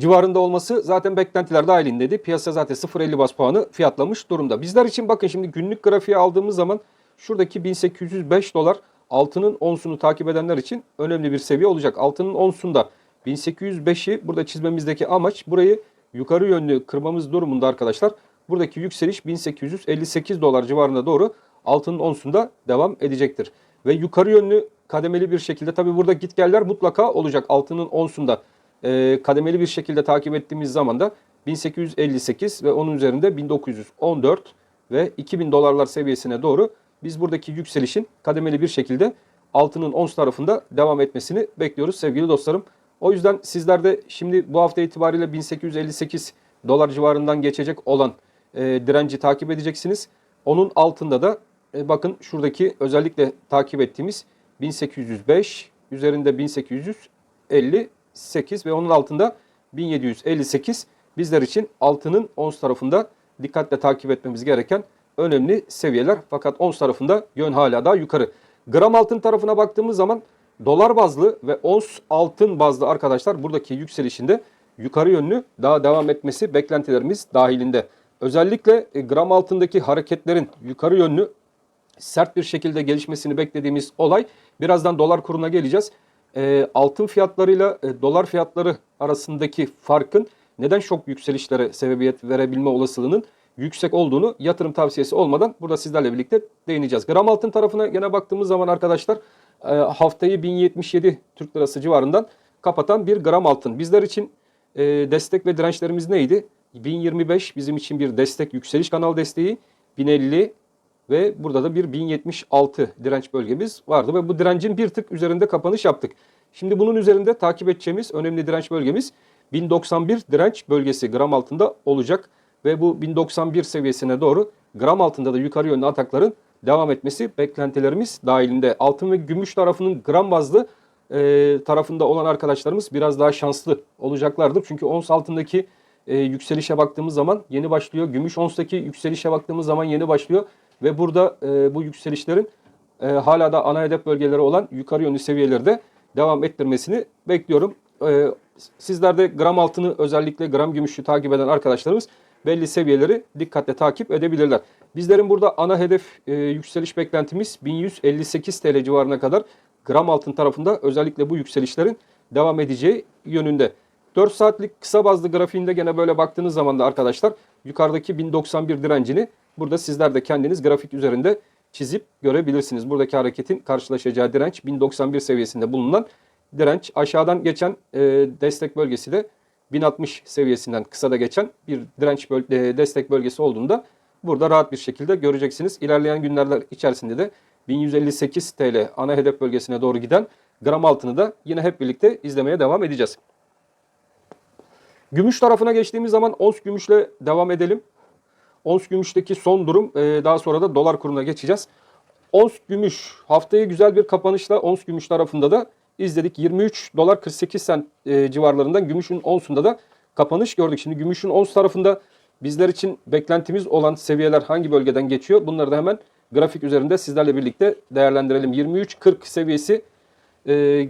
civarında olması zaten beklentiler dahilindeydi. Piyasa zaten 0.50 bas puanı fiyatlamış durumda. Bizler için bakın şimdi günlük grafiği aldığımız zaman şuradaki 1805 dolar altının onsunu takip edenler için önemli bir seviye olacak. Altının onsunda 1805'i burada çizmemizdeki amaç burayı yukarı yönlü kırmamız durumunda arkadaşlar. Buradaki yükseliş 1858 dolar civarına doğru altının onsunda devam edecektir. Ve yukarı yönlü kademeli bir şekilde tabi burada gitgeller mutlaka olacak altının onsunda e, kademeli bir şekilde takip ettiğimiz zaman da 1858 ve onun üzerinde 1914 ve 2000 dolarlar seviyesine doğru biz buradaki yükselişin kademeli bir şekilde altının ons tarafında devam etmesini bekliyoruz sevgili dostlarım. O yüzden sizler de şimdi bu hafta itibariyle 1858 dolar civarından geçecek olan e, direnci takip edeceksiniz. Onun altında da e, bakın şuradaki özellikle takip ettiğimiz 1805 üzerinde 1858 ve onun altında 1758 bizler için altının ons tarafında dikkatle takip etmemiz gereken önemli seviyeler. Fakat ons tarafında yön hala daha yukarı. Gram altın tarafına baktığımız zaman dolar bazlı ve ons altın bazlı arkadaşlar buradaki yükselişinde yukarı yönlü daha devam etmesi beklentilerimiz dahilinde. Özellikle e, gram altındaki hareketlerin yukarı yönlü sert bir şekilde gelişmesini beklediğimiz olay. Birazdan dolar kuruna geleceğiz. E, altın fiyatlarıyla e, dolar fiyatları arasındaki farkın neden şok yükselişlere sebebiyet verebilme olasılığının yüksek olduğunu yatırım tavsiyesi olmadan burada sizlerle birlikte değineceğiz. Gram altın tarafına gene baktığımız zaman arkadaşlar e, haftayı 1077 Türk Lirası civarından kapatan bir gram altın. Bizler için e, destek ve dirençlerimiz neydi? 1025 bizim için bir destek yükseliş kanal desteği. 1050 ve burada da bir 1076 direnç bölgemiz vardı ve bu direncin bir tık üzerinde kapanış yaptık. Şimdi bunun üzerinde takip edeceğimiz önemli direnç bölgemiz 1091 direnç bölgesi gram altında olacak ve bu 1091 seviyesine doğru gram altında da yukarı yönlü atakların devam etmesi beklentilerimiz dahilinde. Altın ve gümüş tarafının gram bazlı e, tarafında olan arkadaşlarımız biraz daha şanslı olacaklardır. Çünkü ons altındaki e, yükselişe baktığımız zaman yeni başlıyor. Gümüş onstaki yükselişe baktığımız zaman yeni başlıyor. Ve burada e, bu yükselişlerin e, hala da ana hedef bölgeleri olan yukarı yönlü seviyelerde devam ettirmesini bekliyorum. E, sizler de gram altını özellikle gram gümüşü takip eden arkadaşlarımız belli seviyeleri dikkatle takip edebilirler. Bizlerin burada ana hedef e, yükseliş beklentimiz 1158 TL civarına kadar gram altın tarafında özellikle bu yükselişlerin devam edeceği yönünde. 4 saatlik kısa bazlı grafiğinde gene böyle baktığınız zaman da arkadaşlar yukarıdaki 1091 direncini burada sizler de kendiniz grafik üzerinde çizip görebilirsiniz. Buradaki hareketin karşılaşacağı direnç 1091 seviyesinde bulunan direnç. Aşağıdan geçen e, destek bölgesi de 1060 seviyesinden kısa da geçen bir direnç böl e, destek bölgesi olduğunda burada rahat bir şekilde göreceksiniz. İlerleyen günler içerisinde de 1158 TL ana hedef bölgesine doğru giden gram altını da yine hep birlikte izlemeye devam edeceğiz. Gümüş tarafına geçtiğimiz zaman ons gümüşle devam edelim. Ons gümüşteki son durum e, daha sonra da dolar kuruna geçeceğiz. Ons gümüş haftayı güzel bir kapanışla ons gümüş tarafında da izledik. 23 dolar 48 sent e, civarlarından gümüşün onsunda da kapanış gördük. Şimdi gümüşün ons tarafında bizler için beklentimiz olan seviyeler hangi bölgeden geçiyor? Bunları da hemen grafik üzerinde sizlerle birlikte değerlendirelim. 23.40 seviyesi e,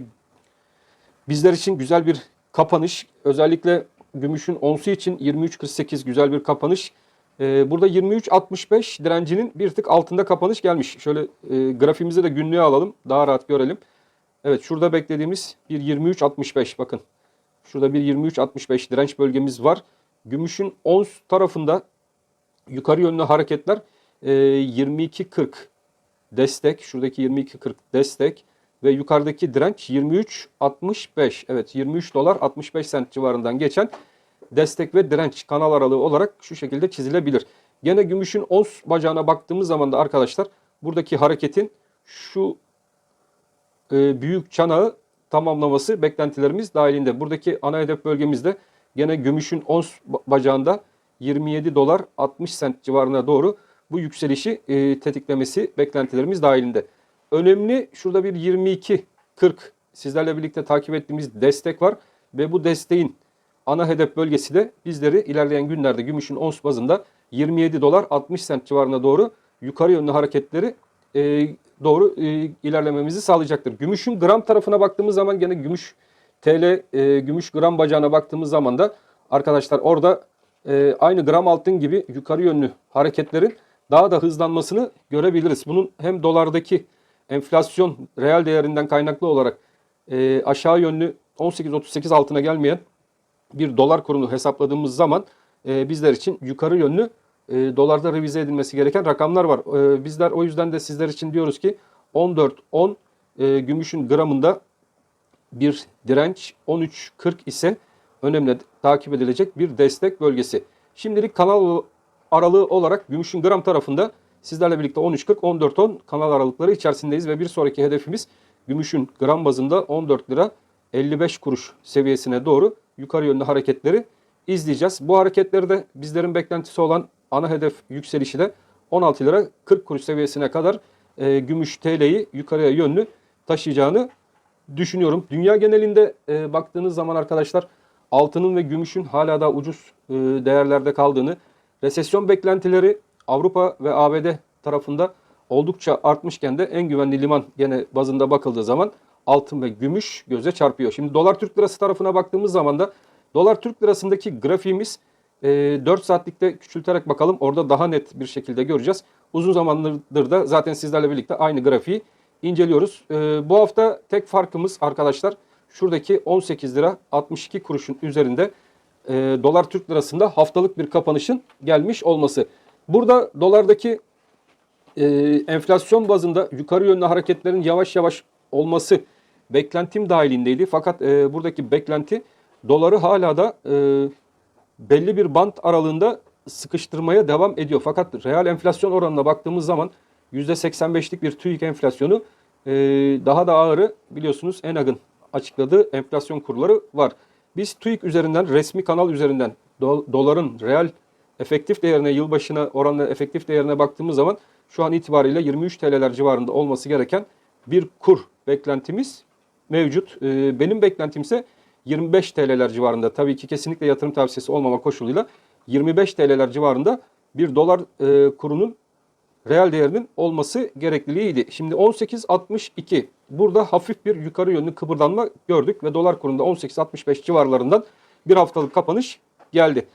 bizler için güzel bir kapanış. Özellikle gümüşün onsu için 23.48 güzel bir kapanış. Ee, burada 23.65 direncinin bir tık altında kapanış gelmiş. Şöyle e, grafiğimizi de günlüğe alalım. Daha rahat görelim. Evet şurada beklediğimiz bir 23.65 bakın. Şurada bir 23.65 direnç bölgemiz var. Gümüşün ons tarafında yukarı yönlü hareketler e, 22.40 destek. Şuradaki 22.40 destek ve yukarıdaki direnç 23.65. Evet 23 dolar 65 sent civarından geçen destek ve direnç kanal aralığı olarak şu şekilde çizilebilir. Gene gümüşün ons bacağına baktığımız zaman da arkadaşlar buradaki hareketin şu e, büyük çanağı tamamlaması beklentilerimiz dahilinde. Buradaki ana hedef bölgemizde gene gümüşün ons bacağında 27 dolar 60 sent civarına doğru bu yükselişi e, tetiklemesi beklentilerimiz dahilinde. Önemli şurada bir 22.40 sizlerle birlikte takip ettiğimiz destek var ve bu desteğin ana hedef bölgesi de bizleri ilerleyen günlerde gümüşün ons bazında 27 dolar 60 sent civarına doğru yukarı yönlü hareketleri e, doğru e, ilerlememizi sağlayacaktır. Gümüşün gram tarafına baktığımız zaman gene gümüş TL e, gümüş gram bacağına baktığımız zaman da arkadaşlar orada e, aynı gram altın gibi yukarı yönlü hareketlerin daha da hızlanmasını görebiliriz. Bunun hem dolardaki enflasyon reel değerinden kaynaklı olarak e, aşağı yönlü 18-38 altına gelmeyen bir dolar kurunu hesapladığımız zaman e, bizler için yukarı yönlü e, dolarda revize edilmesi gereken rakamlar var. E, bizler o yüzden de sizler için diyoruz ki 14-10 e, gümüşün gramında bir direnç 13.40 ise önemli takip edilecek bir destek bölgesi. Şimdilik kanal aralığı olarak gümüşün gram tarafında sizlerle birlikte 13.40 14.10 kanal aralıkları içerisindeyiz ve bir sonraki hedefimiz gümüşün gram bazında 14 lira 55 kuruş seviyesine doğru yukarı yönlü hareketleri izleyeceğiz. Bu hareketleri de bizlerin beklentisi olan ana hedef yükselişi de 16 lira 40 kuruş seviyesine kadar e, gümüş TL'yi yukarıya yönlü taşıyacağını düşünüyorum. Dünya genelinde e, baktığınız zaman arkadaşlar altının ve gümüşün hala daha ucuz e, değerlerde kaldığını, resesyon beklentileri Avrupa ve ABD tarafında oldukça artmışken de en güvenli liman gene bazında bakıldığı zaman altın ve gümüş göze çarpıyor. Şimdi dolar Türk lirası tarafına baktığımız zaman da dolar Türk lirasındaki grafiğimiz e, 4 saatlikte küçülterek bakalım. Orada daha net bir şekilde göreceğiz. Uzun zamandır da zaten sizlerle birlikte aynı grafiği inceliyoruz. E, bu hafta tek farkımız arkadaşlar şuradaki 18 lira 62 kuruşun üzerinde e, dolar Türk lirasında haftalık bir kapanışın gelmiş olması. Burada dolardaki e, enflasyon bazında yukarı yönlü hareketlerin yavaş yavaş olması beklentim dahilindeydi. Fakat e, buradaki beklenti doları hala da e, belli bir bant aralığında sıkıştırmaya devam ediyor. Fakat reel enflasyon oranına baktığımız zaman %85'lik bir TÜİK enflasyonu e, daha da ağırı biliyorsunuz ENAG'ın açıkladığı enflasyon kurları var. Biz TÜİK üzerinden resmi kanal üzerinden do, doların reel efektif değerine yılbaşına oranla efektif değerine baktığımız zaman şu an itibariyle 23 TL'ler civarında olması gereken bir kur beklentimiz mevcut. Ee, benim beklentim ise 25 TL'ler civarında. Tabii ki kesinlikle yatırım tavsiyesi olmama koşuluyla 25 TL'ler civarında bir dolar e, kurunun reel değerinin olması gerekliliğiydi. Şimdi 18.62 burada hafif bir yukarı yönlü kıpırdanma gördük ve dolar kurunda 18.65 civarlarından bir haftalık kapanış geldi.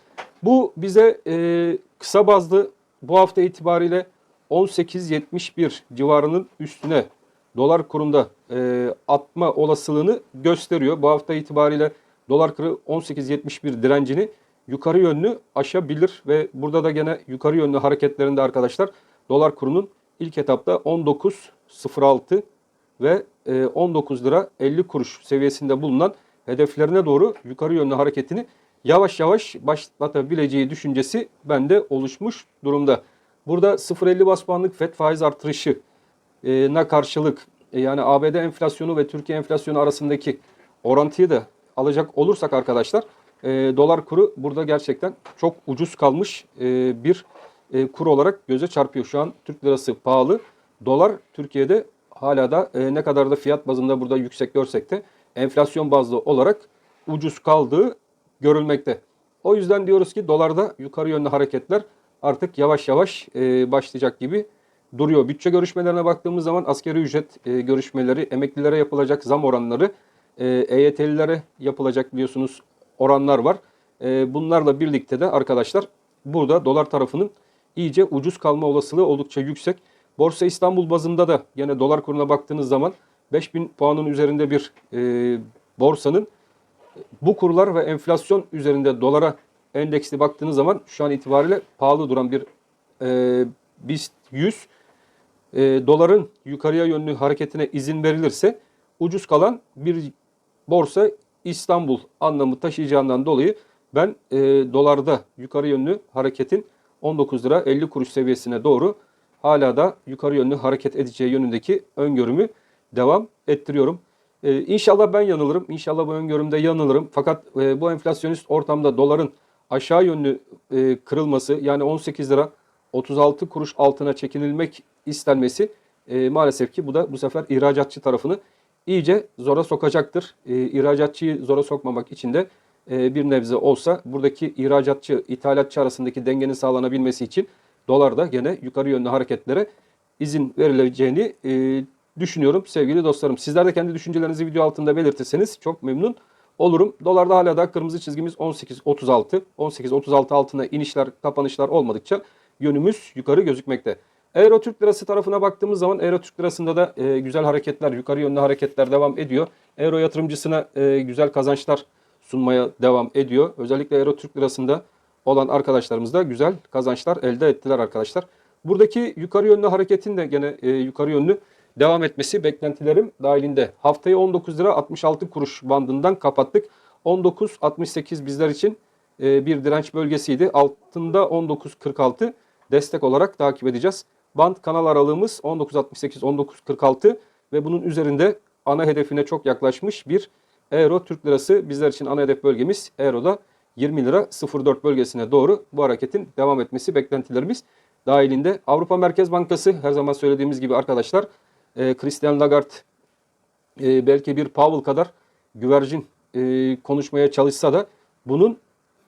Bu bize e, kısa bazlı bu hafta itibariyle 18.71 civarının üstüne dolar kurunda e, atma olasılığını gösteriyor. Bu hafta itibariyle dolar kuru 18.71 direncini yukarı yönlü aşabilir ve burada da gene yukarı yönlü hareketlerinde arkadaşlar dolar kurunun ilk etapta 19.06 ve 19 lira 50 kuruş seviyesinde bulunan hedeflerine doğru yukarı yönlü hareketini yavaş yavaş başlatabileceği düşüncesi bende oluşmuş durumda. Burada 0.50 bas puanlık FED faiz artırışına karşılık e, yani ABD enflasyonu ve Türkiye enflasyonu arasındaki orantıyı da alacak olursak arkadaşlar e, dolar kuru burada gerçekten çok ucuz kalmış e, bir e, kur olarak göze çarpıyor. Şu an Türk lirası pahalı. Dolar Türkiye'de hala da e, ne kadar da fiyat bazında burada yüksek görsek de enflasyon bazlı olarak ucuz kaldığı görülmekte. O yüzden diyoruz ki dolarda yukarı yönlü hareketler artık yavaş yavaş e, başlayacak gibi duruyor. Bütçe görüşmelerine baktığımız zaman askeri ücret e, görüşmeleri, emeklilere yapılacak zam oranları, e, EYT'lilere yapılacak biliyorsunuz oranlar var. E, bunlarla birlikte de arkadaşlar burada dolar tarafının iyice ucuz kalma olasılığı oldukça yüksek. Borsa İstanbul bazında da yine dolar kuruna baktığınız zaman 5000 puanın üzerinde bir e, borsanın bu kurlar ve enflasyon üzerinde dolara endeksli baktığınız zaman şu an itibariyle pahalı duran bir e, BIST 100 e, doların yukarıya yönlü hareketine izin verilirse ucuz kalan bir borsa İstanbul anlamı taşıyacağından dolayı ben e, dolarda yukarı yönlü hareketin 19 lira 50 kuruş seviyesine doğru hala da yukarı yönlü hareket edeceği yönündeki öngörümü devam ettiriyorum. Ee, inşallah ben yanılırım. İnşallah bu öngörümde yanılırım. Fakat e, bu enflasyonist ortamda doların aşağı yönlü e, kırılması yani 18 lira 36 kuruş altına çekinilmek istenmesi e, maalesef ki bu da bu sefer ihracatçı tarafını iyice zora sokacaktır. E, ihracatçıyı zora sokmamak için de e, bir nebze olsa buradaki ihracatçı, ithalatçı arasındaki dengenin sağlanabilmesi için dolarda gene yukarı yönlü hareketlere izin verileceğini e, düşünüyorum sevgili dostlarım. Sizler de kendi düşüncelerinizi video altında belirtirseniz çok memnun olurum. Dolarda hala da kırmızı çizgimiz 18.36. 18.36 altına inişler, kapanışlar olmadıkça yönümüz yukarı gözükmekte. Euro Türk Lirası tarafına baktığımız zaman Euro Türk Lirası'nda da e, güzel hareketler, yukarı yönlü hareketler devam ediyor. Euro yatırımcısına e, güzel kazançlar sunmaya devam ediyor. Özellikle Euro Türk Lirası'nda olan arkadaşlarımız da güzel kazançlar elde ettiler arkadaşlar. Buradaki yukarı yönlü hareketin de gene e, yukarı yönlü devam etmesi beklentilerim dahilinde. Haftayı 19 lira 66 kuruş bandından kapattık. 19.68 bizler için e, bir direnç bölgesiydi. Altında 19.46 destek olarak takip edeceğiz. Band kanal aralığımız 19.68-19.46 ve bunun üzerinde ana hedefine çok yaklaşmış bir Euro Türk Lirası bizler için ana hedef bölgemiz Euro'da 20 lira 04 bölgesine doğru bu hareketin devam etmesi beklentilerimiz dahilinde. Avrupa Merkez Bankası her zaman söylediğimiz gibi arkadaşlar e, Christian Lagarde e, belki bir Powell kadar güvercin e, konuşmaya çalışsa da bunun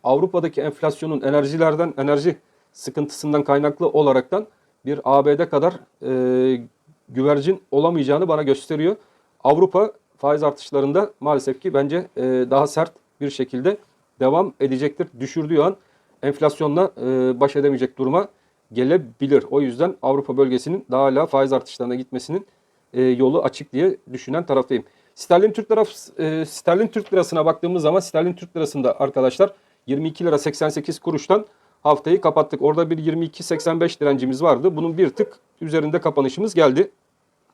Avrupa'daki enflasyonun enerjilerden enerji sıkıntısından kaynaklı olaraktan bir ABD kadar e, güvercin olamayacağını bana gösteriyor. Avrupa faiz artışlarında maalesef ki bence e, daha sert bir şekilde devam edecektir. Düşürdüğü an enflasyonla e, baş edemeyecek duruma gelebilir. O yüzden Avrupa bölgesinin daha hala faiz artışlarına gitmesinin e, yolu açık diye düşünen taraftayım. Sterlin Türk lirası e, sterlin Türk lirasına baktığımız zaman sterlin Türk lirasında arkadaşlar 22 lira 88 kuruştan haftayı kapattık. Orada bir 22.85 direncimiz vardı. Bunun bir tık üzerinde kapanışımız geldi.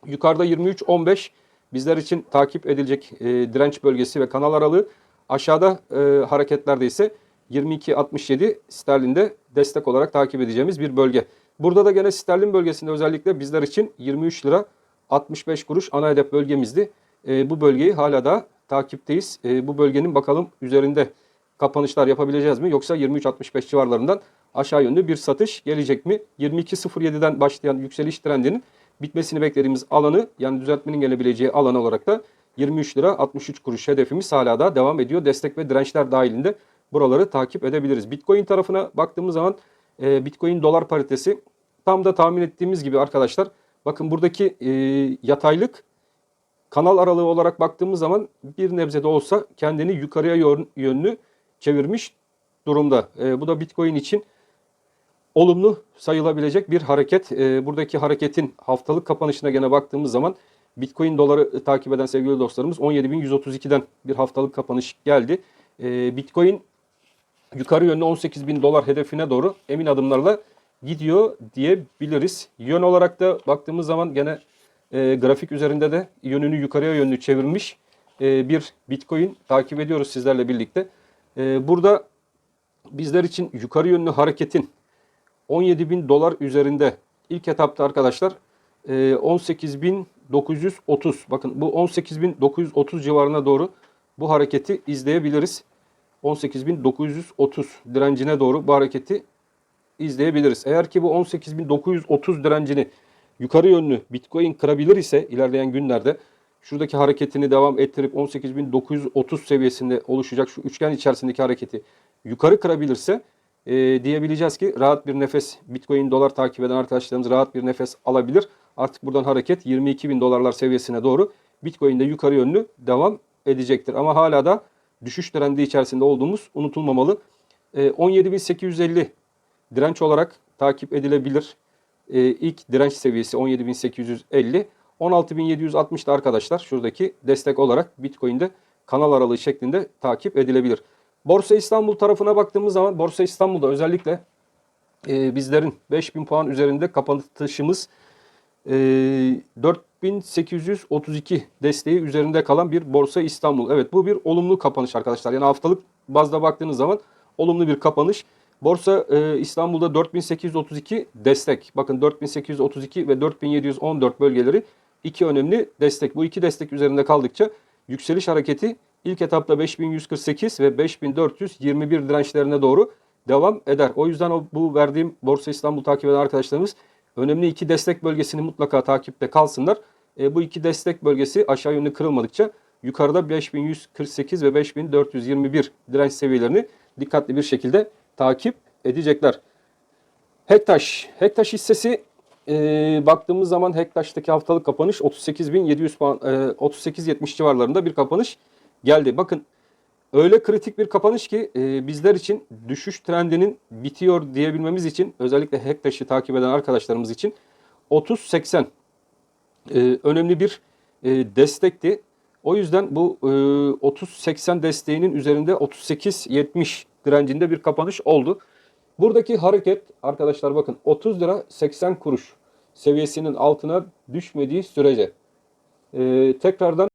Yukarıda 23.15 bizler için takip edilecek e, direnç bölgesi ve kanal aralığı. Aşağıda e, hareketlerde ise 22.67 sterlinde destek olarak takip edeceğimiz bir bölge. Burada da gene sterlin bölgesinde özellikle bizler için 23 lira 65 kuruş ana hedef bölgemizdi. E, bu bölgeyi hala da takipteyiz. E, bu bölgenin bakalım üzerinde kapanışlar yapabileceğiz mi? Yoksa 23.65 civarlarından aşağı yönlü bir satış gelecek mi? 22.07'den başlayan yükseliş trendinin bitmesini beklediğimiz alanı yani düzeltmenin gelebileceği alan olarak da 23 lira 63 kuruş hedefimiz hala da devam ediyor. Destek ve dirençler dahilinde buraları takip edebiliriz. Bitcoin tarafına baktığımız zaman e, Bitcoin dolar paritesi tam da tahmin ettiğimiz gibi arkadaşlar bakın buradaki e, yataylık kanal aralığı olarak baktığımız zaman bir nebze de olsa kendini yukarıya yön- yönlü çevirmiş durumda. E, bu da Bitcoin için olumlu sayılabilecek bir hareket. E, buradaki hareketin haftalık kapanışına gene baktığımız zaman Bitcoin doları takip eden sevgili dostlarımız 17.132'den bir haftalık kapanış geldi. E, Bitcoin yukarı yönlü 18.000 dolar hedefine doğru emin adımlarla gidiyor diyebiliriz. Yön olarak da baktığımız zaman gene e, grafik üzerinde de yönünü yukarıya yönlü çevirmiş e, bir Bitcoin takip ediyoruz sizlerle birlikte. E, burada bizler için yukarı yönlü hareketin 17 bin dolar üzerinde ilk etapta arkadaşlar e, 18.930 bakın bu 18.930 civarına doğru bu hareketi izleyebiliriz. 18.930 direncine doğru bu hareketi izleyebiliriz. Eğer ki bu 18.930 direncini yukarı yönlü Bitcoin kırabilir ise ilerleyen günlerde şuradaki hareketini devam ettirip 18.930 seviyesinde oluşacak şu üçgen içerisindeki hareketi yukarı kırabilirse e, diyebileceğiz ki rahat bir nefes Bitcoin dolar takip eden arkadaşlarımız rahat bir nefes alabilir. Artık buradan hareket 22 bin dolarlar seviyesine doğru Bitcoin'de yukarı yönlü devam edecektir. Ama hala da düşüş trendi içerisinde olduğumuz unutulmamalı. E, 17.850 direnç olarak takip edilebilir. E, ilk direnç seviyesi 17.850. 16.760'da arkadaşlar şuradaki destek olarak Bitcoin'de kanal aralığı şeklinde takip edilebilir. Borsa İstanbul tarafına baktığımız zaman Borsa İstanbul'da özellikle e, bizlerin 5000 puan üzerinde kapatışımız e, 4832 desteği üzerinde kalan bir Borsa İstanbul. Evet bu bir olumlu kapanış arkadaşlar. Yani haftalık bazda baktığınız zaman olumlu bir kapanış. Borsa e, İstanbul'da 4832 destek. Bakın 4832 ve 4714 bölgeleri iki önemli destek. Bu iki destek üzerinde kaldıkça yükseliş hareketi ilk etapta 5148 ve 5421 dirençlerine doğru devam eder. O yüzden o, bu verdiğim Borsa İstanbul takip eden arkadaşlarımız önemli iki destek bölgesini mutlaka takipte kalsınlar. E, bu iki destek bölgesi aşağı yönlü kırılmadıkça yukarıda 5148 ve 5421 direnç seviyelerini dikkatli bir şekilde takip edecekler. Hektaş. Hektaş hissesi e, baktığımız zaman Hektaş'taki haftalık kapanış 38.700 puan, e, 38.70 civarlarında bir kapanış geldi. Bakın Öyle kritik bir kapanış ki e, bizler için düşüş trendinin bitiyor diyebilmemiz için özellikle Hektaş'ı takip eden arkadaşlarımız için 30-80 e, önemli bir e, destekti. O yüzden bu e, 30-80 desteğinin üzerinde 38-70 direncinde bir kapanış oldu. Buradaki hareket arkadaşlar bakın 30 lira 80 kuruş seviyesinin altına düşmediği sürece e, tekrardan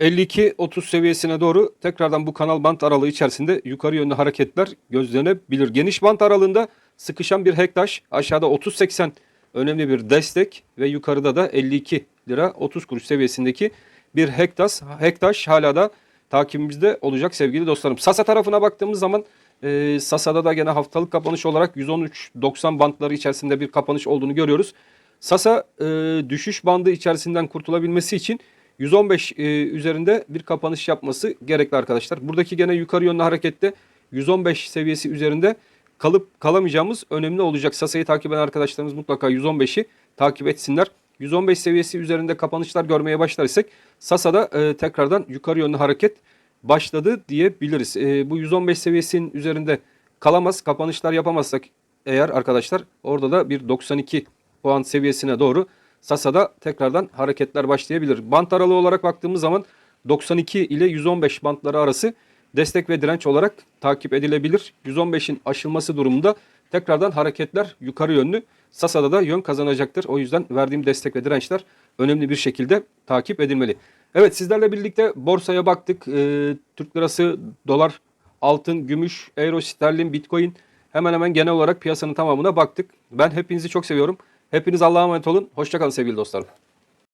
52-30 seviyesine doğru tekrardan bu kanal bant aralığı içerisinde yukarı yönlü hareketler gözlenebilir. Geniş bant aralığında sıkışan bir hektaş aşağıda 30-80 önemli bir destek ve yukarıda da 52 lira 30 kuruş seviyesindeki bir hektaş, hektaş hala da takibimizde olacak sevgili dostlarım. Sasa tarafına baktığımız zaman e, Sasa'da da gene haftalık kapanış olarak 113.90 bantları içerisinde bir kapanış olduğunu görüyoruz. Sasa e, düşüş bandı içerisinden kurtulabilmesi için 115 e, üzerinde bir kapanış yapması gerekli arkadaşlar. Buradaki gene yukarı yönlü harekette 115 seviyesi üzerinde kalıp kalamayacağımız önemli olacak. Sasa'yı takip eden arkadaşlarımız mutlaka 115'i takip etsinler. 115 seviyesi üzerinde kapanışlar görmeye başlarsak Sasa'da e, tekrardan yukarı yönlü hareket başladı diyebiliriz. E, bu 115 seviyesinin üzerinde kalamaz, kapanışlar yapamazsak eğer arkadaşlar orada da bir 92 puan seviyesine doğru Sasa'da tekrardan hareketler başlayabilir. Bant aralığı olarak baktığımız zaman 92 ile 115 bantları arası destek ve direnç olarak takip edilebilir. 115'in aşılması durumunda tekrardan hareketler yukarı yönlü. Sasa'da da yön kazanacaktır. O yüzden verdiğim destek ve dirençler önemli bir şekilde takip edilmeli. Evet sizlerle birlikte borsaya baktık. Ee, Türk lirası, dolar, altın, gümüş, euro, sterlin, bitcoin hemen hemen genel olarak piyasanın tamamına baktık. Ben hepinizi çok seviyorum. Hepiniz Allah'a emanet olun. Hoşçakalın sevgili dostlarım.